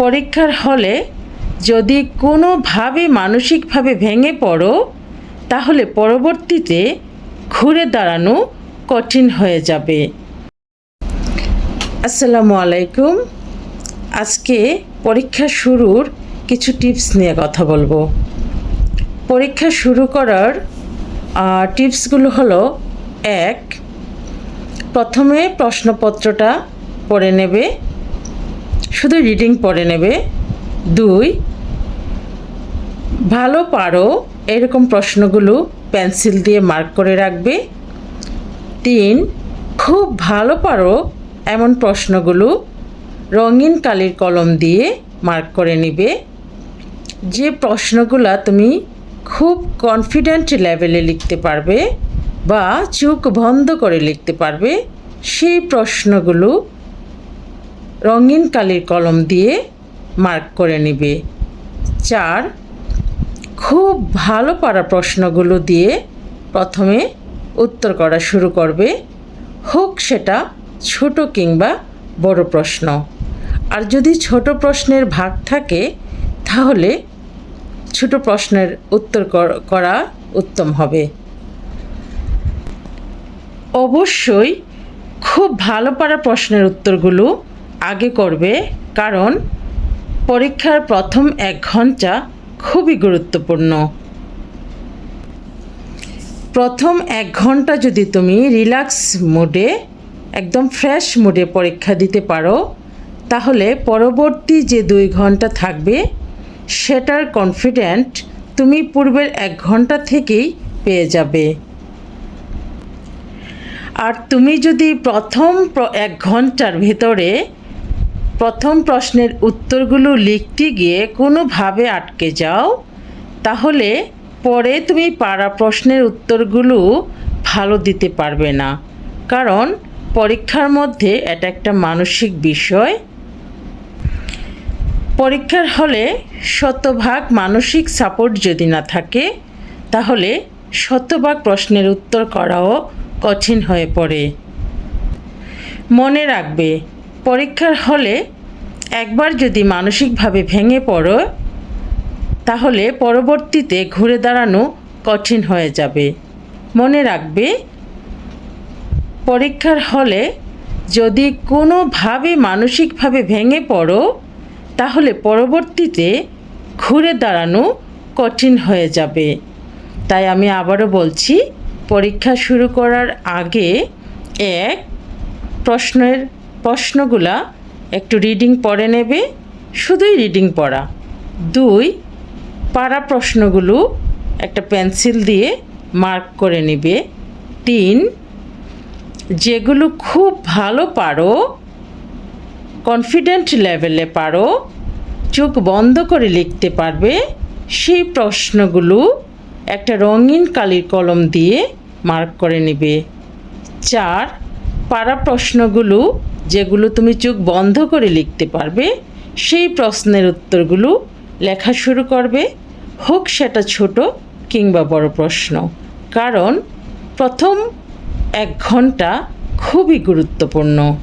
পরীক্ষার হলে যদি কোনোভাবে মানসিকভাবে ভেঙে পড়ো, তাহলে পরবর্তীতে ঘুরে দাঁড়ানো কঠিন হয়ে যাবে। আসসালামু আলাইকুম। আজকে পরীক্ষা শুরুর কিছু টিপস নিয়ে কথা বলব। পরীক্ষা শুরু করার টিপসগুলো হলো, এক, প্রথমে প্রশ্নপত্রটা পড়ে নেবে। শুধু রিডিং পড়ে নেবে। দুই, ভালো পারো এরকম প্রশ্নগুলো পেন্সিল দিয়ে মার্ক করে রাখবে। তিন, খুব ভালো পারো এমন প্রশ্নগুলো রঙিন কালির কলম দিয়ে মার্ক করে নিবে। যে প্রশ্নগুলো তুমি খুব কনফিডেন্ট লেভেলে লিখতে পারবে বা চোখ বন্ধ করে লিখতে পারবে, সেই প্রশ্নগুলো রঙিন কালির কলম দিয়ে মার্ক করে নিবে। চার, খুব ভালো পারা প্রশ্নগুলো দিয়ে প্রথমে উত্তর করা শুরু করবে। হোক সেটা ছোট কিংবা বড় প্রশ্ন। আর যদি ছোট প্রশ্নের ভাগ থাকে, তাহলে ছোট প্রশ্নের উত্তর কর- উত্তম হবে। অবশ্যই খুব ভালো পারা প্রশ্নের উত্তরগুলো আগে করবে, কারণ পরীক্ষার প্রথম এক ঘণ্টা খুবই গুরুত্বপূর্ণ। প্রথম এক ঘণ্টা যদি তুমি রিল্যাক্স মুডে, একদম ফ্রেশ মুডে পরীক্ষা দিতে পারো, তাহলে পরবর্তী যে দুই ঘণ্টা থাকবে, সেটার কনফিডেন্ট তুমি পূর্বের এক ঘণ্টা থেকেই পেয়ে যাবে। আর তুমি যদি প্রথম এক ঘণ্টার ভেতরে প্রথম প্রশ্নের উত্তরগুলো লিখতে গিয়ে কোনোভাবে আটকে যাও। তাহলে পরে তুমি পারা প্রশ্নের উত্তরগুলো ভালো দিতে পারবে না। কারণ পরীক্ষার মধ্যে এটা একটা মানসিক বিষয়। পরীক্ষার হলে শতভাগ মানসিক সাপোর্ট যদি না থাকে, তাহলে শতভাগ প্রশ্নের উত্তর করাও কঠিন হয়ে পড়ে। মনে রাখবে পরীক্ষার হলে একবার যদি মানসিকভাবে ভেঙে পড়ো, তাহলে পরবর্তীতে ঘুরে দাঁড়ানো কঠিন হয়ে যাবে। মনে রাখবে, পরীক্ষার হলে যদি কোনোভাবে মানসিকভাবে ভেঙে পড়ো, তাহলে পরবর্তীতে ঘুরে দাঁড়ানো কঠিন হয়ে যাবে। তাই আমি আবারও বলছি, পরীক্ষা শুরু করার আগে এক প্রশ্নের প্রশ্নগুলা একটু রিডিং পড়ে নেবে, শুধুই রিডিং পড়া। দুই, পারা প্রশ্নগুলো একটা পেন্সিল দিয়ে মার্ক করে নেবে। তিন, যেগুলো খুব ভালো পারো কনফিডেন্ট লেভেলে পারো, চোখ বন্ধ করে লিখতে পারবে, সেই প্রশ্নগুলো একটা রঙিন কালির কলম দিয়ে মার্ক করে নেবে। চার, পারা প্রশ্নগুলো যেগুলো তুমি চোখ বন্ধ করে লিখতে পারবে, সেই প্রশ্নের উত্তরগুলো লেখা শুরু করবে, হোক সেটা ছোট কিংবা বড় প্রশ্ন। কারণ প্রথম এক ঘণ্টা খুবই গুরুত্বপূর্ণ।